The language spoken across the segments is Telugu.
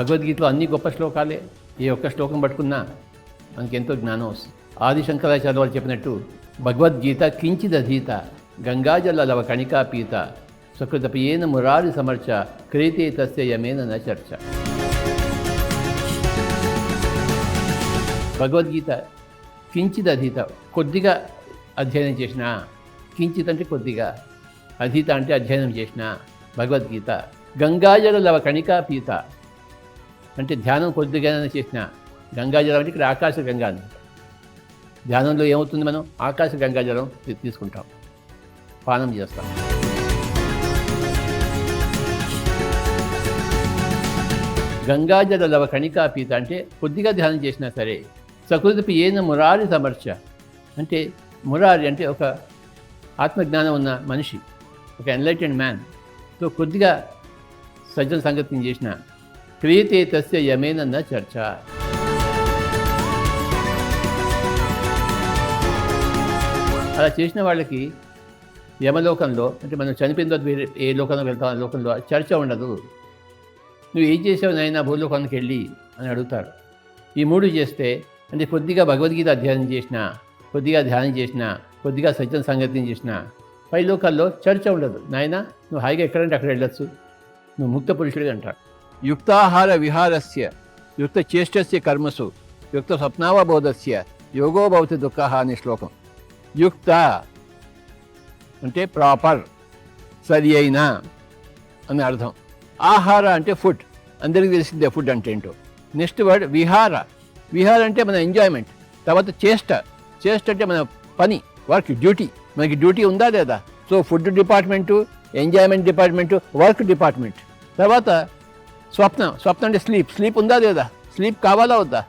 భగవద్గీతలో అన్ని గొప్ప శ్లోకాలే. ఏ ఒక్క శ్లోకం పట్టుకున్నా మనకి ఎంతో జ్ఞానం వస్తుంది. ఆది శంకరాచార్య వాళ్ళు చెప్పినట్టు భగవద్గీత కించిదధీత గంగాజల లవ కణికా పీత సకృతపయేన మురారి సమర్చ క్రీతే తస్య యమేన న చర్చ. భగవద్గీత కించిత్ అధీత కొద్దిగా అధ్యయనం చేసిన కించిత్ అంటే కొద్దిగా అధీత అంటే అధ్యయనం చేసిన భగవద్గీత గంగాజల లవ కణికా పీత అంటే ధ్యానం కొద్దిగా చేసిన గంగాజలం అంటే ఇక్కడ ఆకాశ గంగా అని ధ్యానంలో ఏమవుతుంది మనం? ఆకాశ గంగాజలం తీసుకుంటాం. పానం చేస్తాం. గంగాజల లవ కణికా పీత అంటే కొద్దిగా ధ్యానం చేసినా సరే సకృతిపి ఏన మురారి సమర్చ. అంటే మురారి అంటే ఒక ఆత్మజ్ఞానం ఉన్న మనిషి ఒక ఎన్లైటెడ్ మ్యాన్ సో కొద్దిగా సజ్జన సంగతిని చేసిన క్రియతే తస్య యమేనన్న చర్చ. అలా చేసిన వాళ్ళకి యమలోకంలో అంటే మనం చనిపోయిన తర్వాత ఏ లోకంలో వెళ్తాం ఆ లోకంలో చర్చ ఉండదు. నువ్వు ఏం చేసావు నాయన భూలోకానికి వెళ్ళి అని అడుగుతారు. ఈ మూడు చేస్తే అంటే కొద్దిగా భగవద్గీత అధ్యయనం చేసిన కొద్దిగా ధ్యానం చేసిన కొద్దిగా సజ్జన సంగతిని చేసిన పై లోకాల్లో చర్చ ఉండదు. నాయన నువ్వు హాయిగా ఎక్కడంటే అక్కడ వెళ్ళొచ్చు. నువ్వు ముక్త పురుషుడిగా అంటాడు యుక్తాహార విహారస్య యుక్త చేష్టస్య కర్మసు యుక్త స్వప్నావబోధస్య యోగో భవతి దుఃఖ అనే శ్లోకం. యుక్త అంటే ప్రాపర్ సరి అయిన అని అర్థం. ఆహార అంటే ఫుడ్. అందరికీ తెలిసిందే ఫుడ్ అంటే ఏంటో. నెక్స్ట్ వర్డ్ విహార. విహార అంటే మన ఎంజాయ్మెంట్. తర్వాత చేష్ట. చేష్ట అంటే మన పని వర్క్ డ్యూటీ. మనకి డ్యూటీ ఉందా లేదా? So food department enjoyment department work department. తర్వాత స్వప్నం స్వప్నం అంటే స్లీప్ స్లీప్ ఉందా లేదా? స్లీప్ కావాలా వద్దా?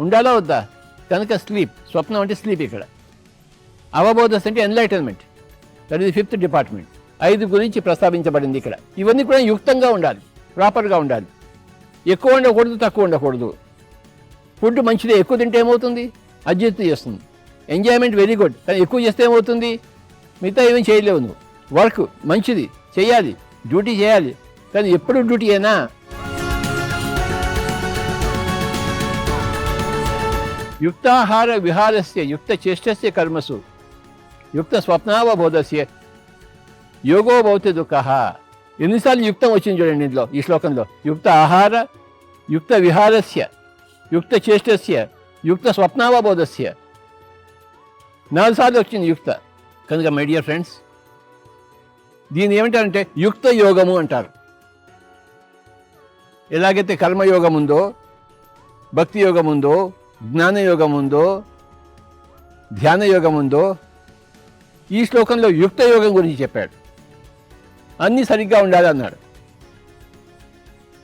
ఉండాలా వద్దా? కనుక స్లీప్ స్వప్నం అంటే స్లీప్ ఇక్కడ. అవబోధస్ అంటే enlightenment that is fifth department ఐదు గురించి ప్రస్తావించబడింది ఇక్కడ. ఇవన్నీ కూడా యుక్తంగా ఉండాలి. ప్రాపర్గా ఉండాలి. ఎక్కువ ఉండకూడదు తక్కువ ఉండకూడదు. ఫుడ్ మంచిదే ఎక్కువ తింటే ఏమవుతుంది? అజీర్తి చేస్తుంది. ఎంజాయ్మెంట్ వెరీ గుడ్ కానీ ఎక్కువ చేస్తే ఏమవుతుంది? మిగతా ఏమీ చేయలేవు నువ్వు. వర్క్ మంచిది. చేయాలి. డ్యూటీ చేయాలి. కానీ ఎప్పుడు డ్యూటీ అయినా యుక్తాహార విహారస్య యుక్త చేష్టస్య కర్మసు. యుక్త స్వప్నావబోధస్య యోగో భౌతి దుఃఖ. ఎన్నిసార్లు యుక్తం వచ్చింది చూడండి ఇందులో ఈ శ్లోకంలో. యుక్త ఆహార యుక్త విహారస్య యుక్త చేష్టస్య యుక్త స్వప్నావబోధస్య నాలుగు సార్లు వచ్చింది యుక్త. కనుక మై డియర్ ఫ్రెండ్స్ దీన్ని ఏమంటారంటే యుక్త యోగము అంటారు. ఎలాగైతే కర్మయోగం ఉందో భక్తి యోగం ఉందో జ్ఞానయోగం ఉందో ధ్యాన యోగం ఉందో ఈ శ్లోకంలో యుక్త యోగం గురించి చెప్పాడు. అన్నీ సరిగ్గా ఉండాలన్నాడు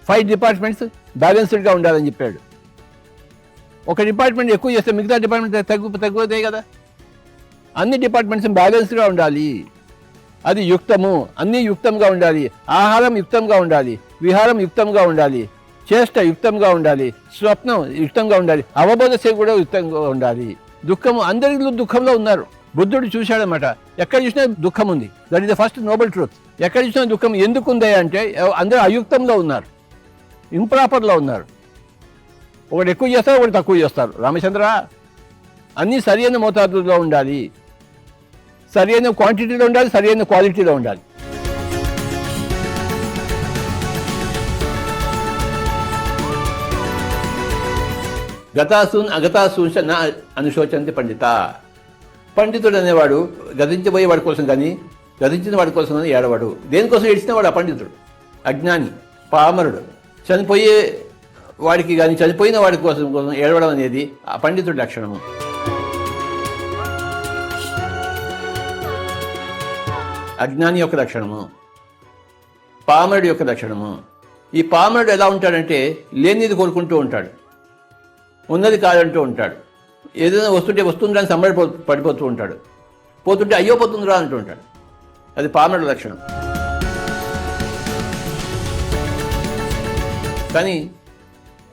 ఫైవ్ డిపార్ట్మెంట్స్ బ్యాలెన్స్డ్గా ఉండాలని చెప్పాడు. ఒక డిపార్ట్మెంట్ ఎక్కువ చేస్తే మిగతా డిపార్ట్మెంట్ తగ్గు తగ్గుతాయి కదా. అన్ని డిపార్ట్మెంట్స్ బ్యాలెన్స్డ్గా ఉండాలి. అది యుక్తము. అన్నీ యుక్తంగా ఉండాలి. ఆహారం యుక్తంగా ఉండాలి. విహారం యుక్తంగా ఉండాలి. చేష్ట యుక్తంగా ఉండాలి. స్వప్నం యుక్తంగా ఉండాలి. అవబోధ సేవ కూడా యుక్తంగా ఉండాలి. దుఃఖము అందరిలో దుఃఖంలో ఉన్నారు. బుద్ధుడు చూశాడనమాట ఎక్కడ చూసినా దుఃఖం ఉంది. That is the first noble truth ఎక్కడ చూసినా దుఃఖం ఎందుకు ఉంది అంటే అందరూ అయుక్తంలో ఉన్నారు. ఇంప్రాపర్లో ఉన్నారు. ఒకటి ఎక్కువ చేస్తారు ఒకటి తక్కువ చేస్తారు. రామచంద్ర అన్నీ సరైన మోతాదులో ఉండాలి. సరైన క్వాంటిటీలో ఉండాలి సరైన క్వాలిటీలో ఉండాలి. గతాసూన్ అగతాసూన్ నా అనుశోచంతి పండిత. పండితుడు అనేవాడు గతించబోయే వాడి కోసం కానీ గతించిన వాడి కోసం కానీ ఏడవాడు. దేనికోసం ఏడిచిన వాడు పండితుడు అజ్ఞాని పామరుడు. చనిపోయే వాడికి కానీ చనిపోయిన వాడి కోసం కోసం ఏడవడం అనేది ఆ పండితుడి లక్షణము. అజ్ఞాని యొక్క లక్షణము పామరుడు యొక్క లక్షణము. ఈ పామరుడు ఎలా ఉంటాడంటే లేనిది కోరుకుంటూ ఉంటాడు. ఉన్నది కాదంటూ ఉంటాడు. ఏదైనా వస్తుంటే వస్తుందని సంబడి పడిపోతూ ఉంటాడు. పోతుంటే అయ్యో పోతుందిరా అంటూ ఉంటాడు. అది పామరుడు లక్షణం. కానీ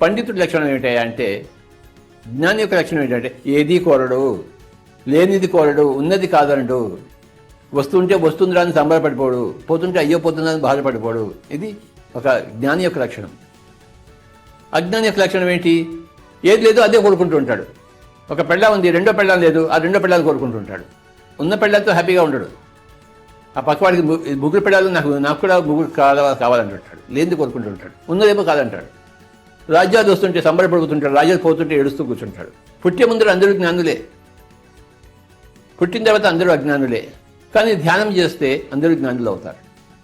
పండితుడి లక్షణం ఏమిటి అంటే జ్ఞాని యొక్క లక్షణం ఏంటంటే ఏది కోరడు లేనిది కోరడు ఉన్నది కాదనడు వస్తుంటే వస్తుందిరా అని సంబరపడిపోడు పోతుంటే అయ్యో పోతుందని బాధపడిపోడు. ఇది ఒక జ్ఞాని యొక్క లక్షణం. అజ్ఞాని యొక్క లక్షణం ఏంటి? ఏది లేదో అదే కోరుకుంటూ ఉంటాడు. ఒక పెళ్ళం ఉంది రెండో పెళ్ళం లేదు ఆ రెండో పెళ్ళాన్ని కోరుకుంటూ ఉంటాడు. ఉన్న పెళ్ళంతో హ్యాపీగా ఉండడు. ఆ పక్కవాడికి ముగ్గురు పెళ్ళాలు నాకు నాకు కూడా ముగ్గురు కావాలా కావాలంటుంటాడు. లేనిది కోరుకుంటూ ఉంటాడు. ఉన్నదేమో కాదంటాడు. రాజ్యాలు వస్తుంటే సంబరపడుతుంటాడు రాజ్యాలు పోతుంటే ఏడుస్తూ కూర్చుంటాడు. పుట్టే ముందర అందరూ జ్ఞానులే. పుట్టిన తర్వాత అందరూ అజ్ఞానులే. కానీ ధ్యానం చేస్తే అందరూ జ్ఞానులు అవుతారు.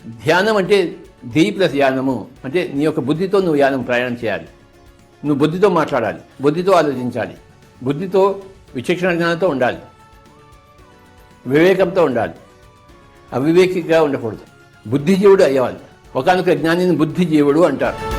ధ్యానం అంటే ధీ ప్లస్ యానము. అంటే నీ యొక్క బుద్ధితో నువ్వు యానం ప్రయాణం చేయాలి. నువ్వు బుద్ధితో మాట్లాడాలి. బుద్ధితో ఆలోచించాలి. బుద్ధితో విచక్షణ జ్ఞానంతో ఉండాలి. వివేకంతో ఉండాలి. అవివేకిగా ఉండకూడదు. బుద్ధిజీవుడు అయ్యేవాళ్ళు ఒకనొక జ్ఞానిని బుద్ధిజీవుడు అంటారు.